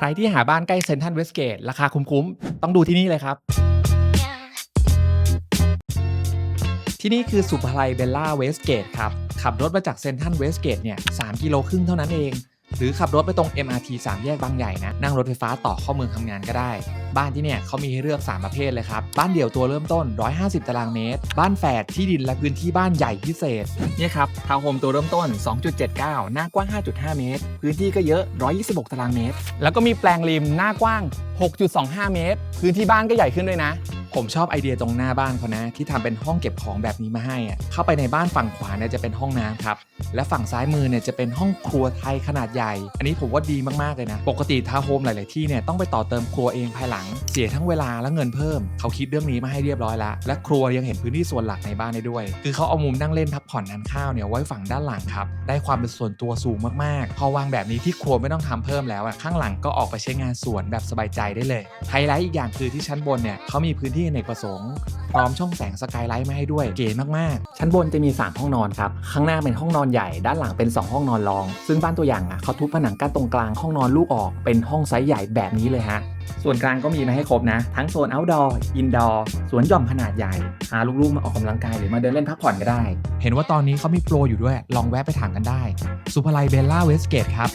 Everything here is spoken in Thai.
ใครที่หาบ้านใกล้เซนทรัลเวสเกตราคาคุ้มๆ ต้องดูที่นี่เลยครับ ที่นี่คือสุภาลัยเบลล่าเวสเกตครับ ขับรถมาจากเซนทรัลเวสเกตเนี่ยสกิโลครึ่งเท่านั้นเอง หรือขับรถไปตรง MRT 3 แยกบางใหญ่นะ นั่งรถไฟฟ้าต่อเข้าเมืองทำงานก็ได้ บ้านที่เนี่ยเขามีให้เลือก 3 ประเภทเลยครับ บ้านเดี่ยวตัวเริ่มต้น 150 ตารางเมตร บ้านแฝดที่ดินและพื้นที่บ้านใหญ่พิเศษ เนี่ยครับทาวน์โฮมตัวเริ่มต้น 2.79 หน้ากว้าง 5.5 เมตร พื้นที่ก็เยอะ 126 ตารางเมตร แล้วก็มีแปลงริมหน้ากว้าง 6.25 เมตร พื้นที่บ้านก็ใหญ่ขึ้นด้วยนะ ผมชอบไอเดียตรงหน้าบ้านเขานะ ที่ทำเป็นห้องเก็บของแบบนี้มาให้อะเข้าไปในบ้านฝั่งขวาเนี่ยจะเป็นห้องน้ำครับ และฝั่งซ้ายมือเนี่ยจะเป็นห้องครัวไทยขนาดใหญ่ อันนี้ผมว่าดีมากๆเลยนะ ปกติทาวน์โฮมหลาย ๆ ที่เนี่ยต้องไปต่อเติมครัวเองภายหลัง เสียทั้งเวลาและเงินเพิ่ม เขาคิดเรื่องนี้มาให้เรียบร้อยแล้วและครัวยังเห็นพื้นที่ส่วนหลักในบ้านได้ด้วย คือเขาเอามุมนั่งเล่นพักผ่อนทานข้าวเนี่ยไว้ฝั่งด้านหลังครับได้ความเป็นส่วนตัวสูงมาก ๆ พอวางแบบนี้ที่ครัวไม่ต้องทำเพิ่มแล้วอะข้างหลังก็ออกไปใช้งานสวนแบบสบายใจได้เลยไฮไลท์อีกอย่างคือที่ชั้นบนเนี่ยเขามีพื้นที่อเนกประสงค์พร้อมช่องแสงสกายไลท์มาให้ด้วยเก๋มากๆ ชั้นบนจะมี 3 ห้องนอนครับ ข้างหน้าเป็นห้องนอนใหญ่ ด้านหลังเป็น 2 ห้องนอนรอง ซึ่งบ้านตัวอย่างอะเขาทุบผนังกั้นตรงกลางห้องนอนลูกออกเป็นห้องไซส์ใหญ่แบบนี้เลยฮะส่วนกลางก็มีมาให้ครบนะ ทั้งโซน outdoor indoor สวนหย่อมขนาดใหญ่พาลูกๆมาออกกำลังกายหรือมาเดินเล่นพักผ่อนก็ได้ เห็นว่าตอนนี้เขามีโปรอยู่ด้วย ลองแวะไปถามกันได้ สุภาลัยเบลล่าเวสเกตครับ